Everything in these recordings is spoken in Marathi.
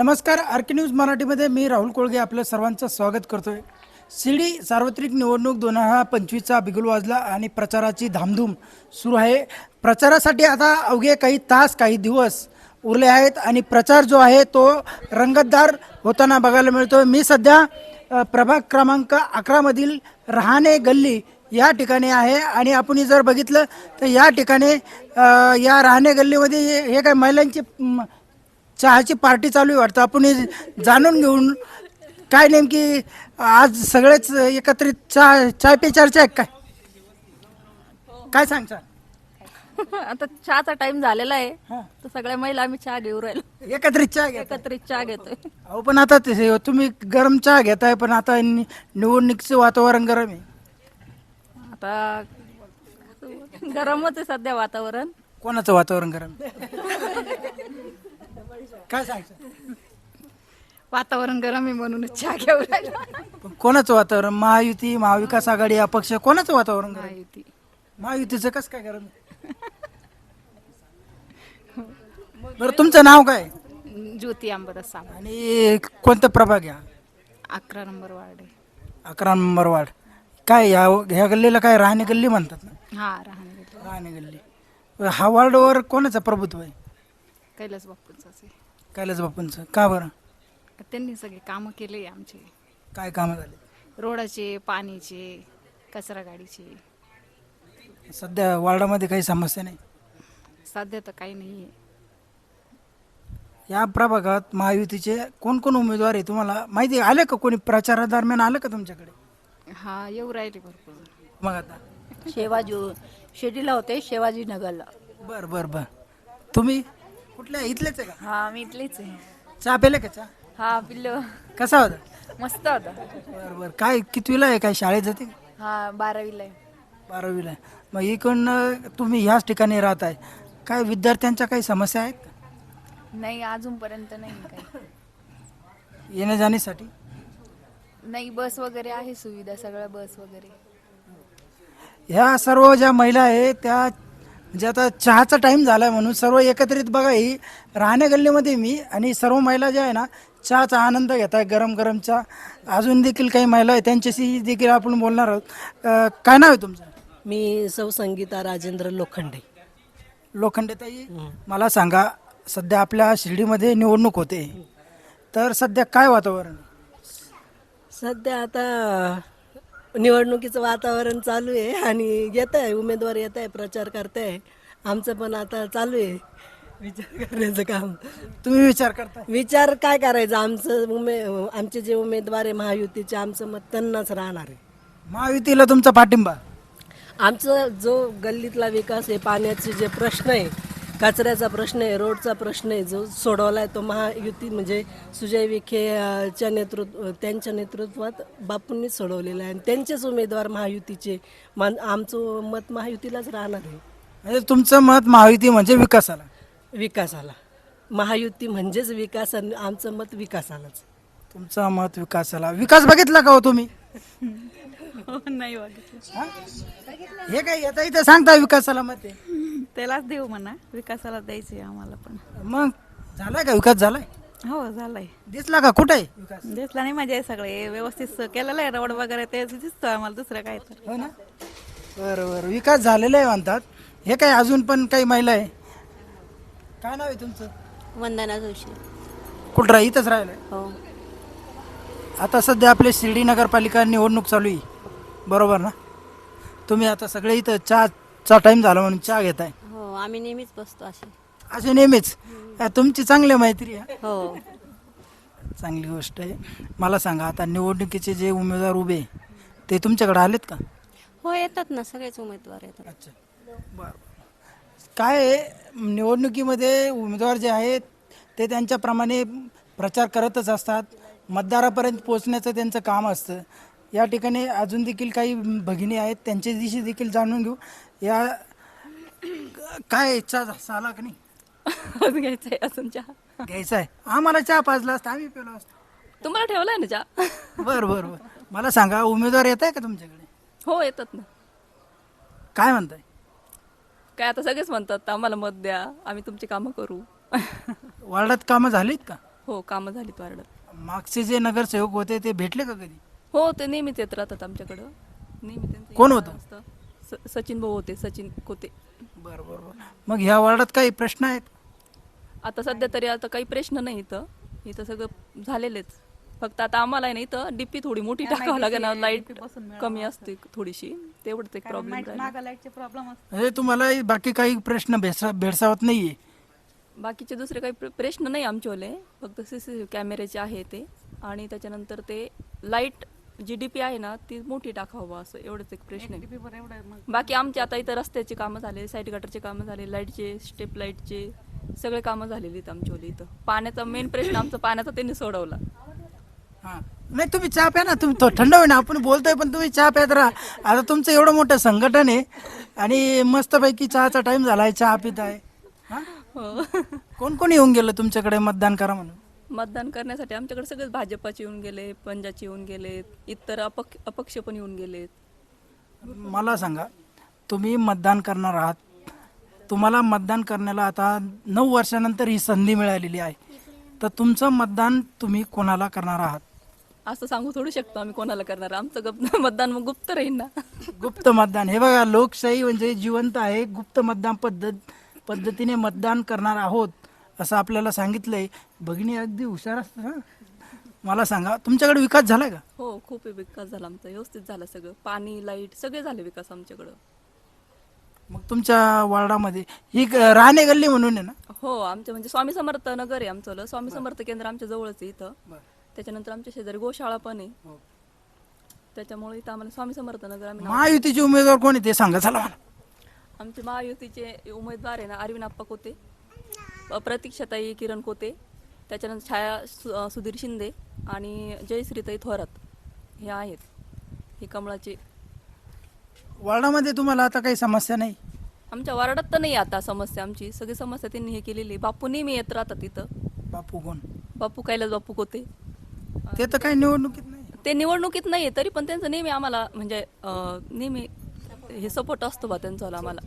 नमस्कार आरके न्यूज मराठीमध्ये मी राहुल कोळगे आपलं सर्वांचं स्वागत करतोय. शिर्डी सार्वत्रिक निवडणूक दोन हजार पंचवीसचा बिगुल वाजला आणि प्रचाराची धामधूम सुरू आहे. प्रचारासाठी आता अवघे काही तास काही दिवस उरले आहेत आणि प्रचार जो आहे तो रंगतदार होताना बघायला मिळतो मी सध्या प्रभाग क्रमांक अकरामधील रहाणे गल्ली या ठिकाणी आहे आणि आपण जर बघितलं तर या ठिकाणी या रहाणे गल्लीमध्ये हे काही काय महिलांची चहाची पार्टी चालू आहे वाटतं. आपण हे जाणून घेऊन काय नेमकी आज सगळेच एकत्रित चहा चाय पे चर्चा आहे काय काय सांगता? आता चहाचा टाइम झालेला आहे. तर सगळ्या महिला आम्ही चहा घेऊ राहिलो. एकत्रित चहा घ्या एकत्रित चहा घेतोय. अहो पण आता ते तुम्ही गरम चहा घेताय पण आता नि- निवडणुकीचं वातावरण गरम आहे. आता गरमच आहे सध्या वातावरण. कोणाचं वातावरण गरम? काय सांगता वातावरण गरम आहे म्हणूनच चहा घेऊ राहिलो. पण कोणाचं वातावरण? महायुती महाविकास आघाडी अपक्ष कोणाचं वातावरण गरम? महायुती. महायुतीचं कसं काय गरम बरं तुमचं नाव काय? ज्योती अंबरस आणि कोणतं प्रभाग घ्या अकरा नंबर वार्ड आहे. अकरा नंबर वार्ड. काय ह्या ह्या गल्लीला काय राहणे गल्ली म्हणतात ना? हा राहणे राहणे गल्ली. हा वार्डवर कोणाचं प्रभुत्व आहे? कैलास बापूंचाच आहे. कैलास बापूंचं का बरं? त्यांनी सगळे कामं केले आमचे. काय कामं झाले? रोडाचे पाणीचे कचरा गाडीचे. सध्या वार्डामध्ये काही समस्या नाही? सध्या तर काही नाही. आहे या प्रभागात महायुतीचे कोण कोण उमेदवार आहे तुम्हाला माहिती आहे? आले का कोणी प्रचारादरम्यान? आलं का तुमच्याकडे? हा येऊ राहिले भरपूर. मग आता? शेवाजी शिर्डीला होते शिवाजी नगरला बर बर बर. तुम्ही? कुठल्या? इथलेच आहे का? हा मी इथलीच आहे. चहा पेले का चहा? हा पिल्लो कसा होता? मस्त होता. बर बर. काय कितवीला आहे? काय शाळेत जाते का? हा बारावीला आहे. बारावीला आहे. मग इकडनं तुम्ही ह्याच ठिकाणी राहत आहे काय विद्यार्थ्यांच्या काही समस्या आहेत का? नाही अजूनपर्यंत नाही काही. येण्या जाण्यासाठी? नाही बस वगैरे आहे सुविधा सगळ्या बस वगैरे. ह्या सर्व ज्या महिला आहेत त्या म्हणजे आता चहाचा टाईम झाला आहे म्हणून सर्व एकत्रित बघा ही राहण्या गल्लीमध्ये मी आणि सर्व महिला ज्या आहे ना चहाचा आनंद घेत आहे गरम गरम चहा. अजून देखील काही महिला आहेत त्यांच्याशी देखील आपण बोलणार आहोत. अं, काय नाव आहे तुमचं? मी सौ संगीता राजेंद्र लोखंडे. लोखंडेताई मला सांगा सध्या आपल्या शिर्डीमध्ये निवडणूक होते. तर सध्या काय वातावरण? आहे? सध्या आता निवडणुकीचं वातावरण चालू आहे आणि येत आहे उमेदवार येत आहे प्रचार करते आहे. आमचं पण आता चालू आहे विचार करण्याचं काम. तुम्ही विचार करता विचार काय करायचं? आमचं उमे आमचे जे उमेदवार आहे महायुतीचे आमचं मत त्यांनाच राहणार आहे. महायुतीला तुमचा पाठिंबा? आमचं जो गल्लीतला विकास आहे पाण्याचे जे प्रश्न आहे कचऱ्याचा प्रश्न आहे रोडचा प्रश्न आहे जो सोडवला आहे तो महायुती म्हणजे सुजय विखे च्या नेतृत्व त्यांच्या नेतृत्वात बापूंनी सोडवलेला आहे. आणि त्यांचेच उमेदवार महायुतीचे. मान आमचं मत महायुतीलाच राहणार आहे. म्हणजे तुमचं मत महायुती म्हणजे विकासाला? विकासाला. महायुती म्हणजेच विकास आणि आमचं मत विकासालाच. तुमचं मत विकासाला. विकास बघितला का हो तुम्ही? नाही बघितलं. हा? हे काय येता इथं सांगता विकासाला मत आहे? त्यालाच देऊ म्हणा. विकासाला द्यायचे आम्हाला पण. मग? झालाय का विकास? झालाय? हो झालंय. दिसला का? कुठे आहे विकास? दिसला नाही मजा आहे सगळे. व्यवस्थित केलेलं आहे. रोड वगैरे ते दिसतो आम्हाला दुसरं काय तर. हो ना? बरं बरं. विकास झालेला आहे म्हणतात. हे काय अजून पण काही महिला आहे? काय नाव आहे तुमचं? वंदना जोशी. कुठं राह? इथंच राहिलं हो. आता सध्या आपली शिर्डी नगरपालिका निवडणूक चालू आहे. बरोबर ना? तुम्ही आता सगळे इथं चहा चा टाईम झाला म्हणून चहा घेताय. आम्ही नेहमीच बसतो असे. असे नेहमीच? अ, तुमची चांगली मैत्री आहे. हो. चांगली गोष्ट आहे. मला सांगा आता निवडणुकीचे जे उमेदवार उभे आहे, ते तुमच्याकडे आलेत का? हो येतात ना सगळेच उमेदवार येतात. अच्छा. बरं काय आहे, निवडणुकीमध्ये उमेदवार जे आहेत ते त्यांच्याप्रमाणे प्रचार करतच असतात. मतदारापर्यंत पोहोचण्याचं त्यांचं काम असतं. या ठिकाणी अजून देखील काही भगिनी आहेत त्यांच्या दिवशी देखील जाणून घेऊ. या काय इच्छा झाला का नाही? घ्यायचंय अजून चहा. घ्यायचा आहे आम्हाला चहा पाजला असता आम्ही पिलो असतो. तुम्हाला ठेवलाय ना चहा? बरं बरं बरं. मला सांगा उमेदवार येत आहे का तुमच्याकडे? हो येतात ना. काय म्हणताय? काय आता सगळेच म्हणतात आम्हाला मत द्या आम्ही तुमची कामं करू. वार्डात कामं झालीत का? हो कामं झालीत वार्डात. मागचे जे नगरसेवक होते ते भेटले का कधी? हो ते नेहमीच येत राहतात आमच्याकडं. नेहमी त्यांचं कोण येणं होतं? असतं. स- सचिन भाऊ होते सचिन कोते. बरं बरं बरं. मग ह्या वार्डात काही प्रश्न आहेत? आता सध्या तरी आता काही प्रश्न नाही इथं. इथं सगळं झालेलेच. फक्त आता आम्हाला आहे ना इथं डीपी थोडी मोठी टाकावं लागेल ना लाइट कमी असते. थोडीशी. तेवढंच एक प्रॉब्लेम मागा लाईटचे प्रॉब्लेम म्हणजे तुम्हाला बाकी काही प्रश्न भेडसा भेडसावत नाहीये. बाकीचे दुसरे काही प्र- प्रश्न नाही आमच्यावाले फक्त सी सी कॅमेऱ्याचे आहे ते. आणि त्याच्यानंतर ते लाइट जी डी पी आहे ना ती मोठी टाकावं असं एवढंच एक प्रश्न आहे. एवढं मग. बाकी आमचे आता इथं रस्त्याची कामं झाले साईड गटरचे कामं झाले लाईटचे स्टेप लाईटचे सगळे कामं झालेली आहेत आमच्यावाली इथं. पाण्याचा मेन प्रश्न आमचा पाण्याचा त्यांनी सोडवला. हा. नाही तुम्ही चहा प्या ना तुम्ही तो- थंड होईल ना आपण बोलतोय पण तुम्ही चहा प्यात राहा आता तुमचं एवढं मोठं संघटन आहे आणि मस्तपैकी चहाचा टाइम झालाय चहा पित आहे हा? हो. कोण कोण येऊन गेलं तुमच्याकडे मतदान करा म्हणून? मतदान करण्यासाठी आमच्याकडे सगळेच भाजपाचे येऊन गेले पंजाचे येऊन गेलेत इतर अपक्ष अपक्ष पण येऊन गेलेत. मला सांगा तुम्ही मतदान करणार आहात. तुम्हाला मतदान करण्याला आता नऊ वर्षानंतर ही संधी मिळालेली आहे. तर तुमचं मतदान तुम्ही कोणाला करणार आहात? असं सांगू थोडू शकतो आम्ही कोणाला करणार. आमचं गप मतदान मग गुप्त राहील ना. गुप्त मतदान. हे बघा लोकशाही म्हणजे जिवंत आहे गुप्त मतदान पद्धत पद्धतीने मतदान करणार आहोत. असं आपल्याला सांगितलंय. भगिनी अगदी हुशार असतं हा. मला सांगा तुमच्याकडे विकास झालाय का? हो खूप विकास झाला आमचा. व्यवस्थित झाला सगळं. पाणी लाइट सगळे झाले विकास आमच्याकडं. मग तुमच्या वार्डामध्ये ही ग- राहणे गल्ली म्हणून आहे ना? हो आमचं म्हणजे स्वामी समर्थ नगर आहे आमचं स्वामी समर्थ केंद्र आमच्या जवळच आहे इथं. त्याच्यानंतर आमच्या शेजारी गोशाळा पण आहे. त्याच्यामुळे इथं आम्हाला स्वामी समर्थ नगर आम्ही नाव- महायुतीचे उमेदवार कोण आहे ते सांगा चला मला. आमचे महायुतीचे उमेदवार आहे ना अरविंद आप्पा कोते. प्रतीक्षाताई किरण कोते त्याच्यानंतर छाया सु- सुधीर शिंदे आणि जयश्रीताई थोरात हे आहेत हे कमळाचे. वार्डामध्ये तुम्हाला आता काही समस्या नाही? आमच्या वार्डात तर नाही आता समस्या आमची. सगळी समस्या त्यांनी हे केलेली बापू नेहमी येत राहतात इथं बापू कोण? बापू कैलास बापू कोते. ते तर काही निवडणुकीत नाही. ते निवडणुकीत नाही तरी पण त्यांचं नेहमी आम्हाला म्हणजे नेहमी हे सपोर्ट असतो बा त्यांचा आम्हाला.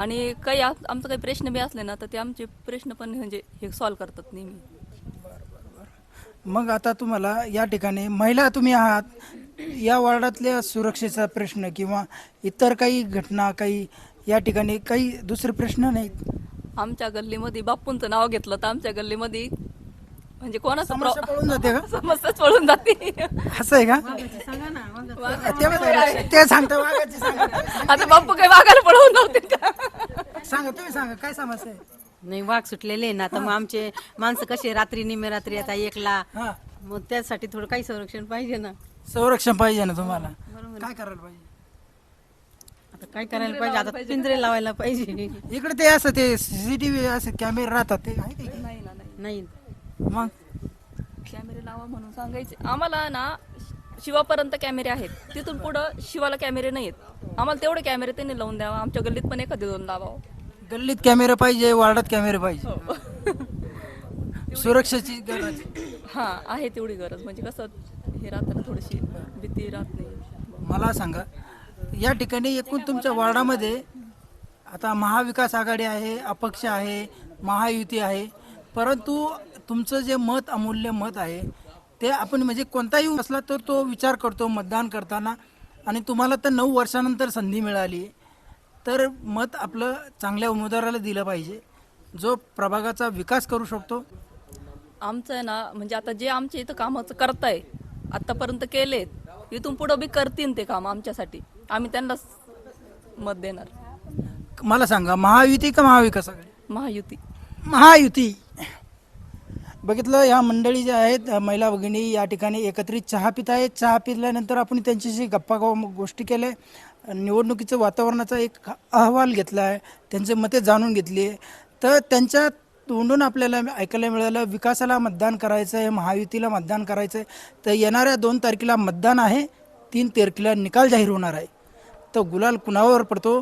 आणि काही आमचं काही प्रश्न बी असले ना तर ते आमचे प्रश्न पण म्हणजे हे सॉल्व्ह करतात नेहमी. मग आता तुम्हाला या ठिकाणी महिला तुम्ही आहात. या वार्डातल्या सुरक्षेचा प्रश्न किंवा इतर काही घटना काही या ठिकाणी काही दुसरे प्रश्न नाहीत? आमच्या गल्लीमध्ये बापूंचं नाव घेतलं तर आमच्या गल्लीमध्ये म्हणजे कोणाचा समस्या पळून जाते का? समस्याच पळून जाते. असं आहे का? ते बघा, ते सांगता वाघाची सांगा. आता बापू काही वागायला पळवून नव्हते का? सांगा तुम्ही सांगा काय समस्या आहे? नाही वाघ सुटलेले ना तर मग आमचे माणसं कसे रात्री निमे रात्री आता एकला. हा. मग त्यासाठी थोडं काही संरक्षण पाहिजे ना. संरक्षण पाहिजे ना तुम्हाला. काय करायला पाहिजे? आता काय करायला पाहिजे? आता पिंजरे लावायला पाहिजे. इकडे ते असं ते सीसीटीव्ही असे कॅमेरे राहतात ते आहे ना नाही नाही. मग कॅमेरे लावा म्हणून सांगायचे. आम्हाला ना शिवापर्यंत कॅमेरे आहेत. तिथून पुढं शिवाला कॅमेरे नाही आहेत आम्हाला तेवढे कॅमेरे त्यांनी लावून द्यावा. आमच्या गल्लीत पण एखादी दोन लावावं. गल्लीत कॅमेरे पाहिजे वार्डात कॅमेरे पाहिजे. सुरक्षेची गरज. हा आहे तेवढी गरज. म्हणजे कसं हे राहतं ना थोडीशी भीती राहत नाही. मला सांगा या ठिकाणी एकूण तुमच्या वार्डामध्ये आता महाविकास आघाडी आहे अपक्ष आहे महायुती आहे. परंतु तुमचं जे मत अमूल्य मत आहे ते आपण म्हणजे कोणताही असला तर तो विचार करतो मतदान करताना. आणि तुम्हाला तर नऊ वर्षानंतर संधी मिळाली. तर मत आपलं चांगल्या उमेदवाराला दिलं पाहिजे. जो प्रभागाचा विकास करू शकतो. आमचं आहे ना म्हणजे आता जे आमच्या इथं कामाचं करताय आतापर्यंत केलेत इथून पुढं बी करतील ते काम आमच्यासाठी. आम्ही त्यांनाच मत देणार. मला सांगा महायुती का महाविकास आघाडी? महायुती. महायुती. बघितलं ह्या मंडळी ज्या आहेत महिला भगिनी या ठिकाणी एकत्रित चहा पित आहेत. चहा पिल्यानंतर आपण त्यांच्याशी गप्पा गोष्टी केल्या. निवडणुकीचं वातावरणाचा एक अहवाल घेतला आहे. त्यांचे मते जाणून घेतली आहे. तर त्यांच्या तोंडून आपल्याला ऐकायला मिळालं विकासाला मतदान करायचं आहे महायुतीला मतदान करायचं आहे. तर येणाऱ्या दोन तारखेला मतदान आहे. तीन तारखेला निकाल जाहीर होणार आहे. तर गुलाल कुणावर पडतो?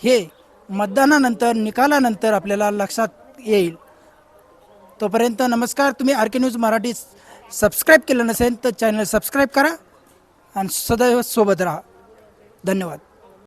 हे मतदानानंतर निकालानंतर आपल्याला लक्षात येईल. तोपर्यंत नमस्कार तुम्ही R K news Marathi subscribe केलं नसेल तर चॅनल सबस्क्राईब करा आणि सदैव सोबत राहा. धन्यवाद.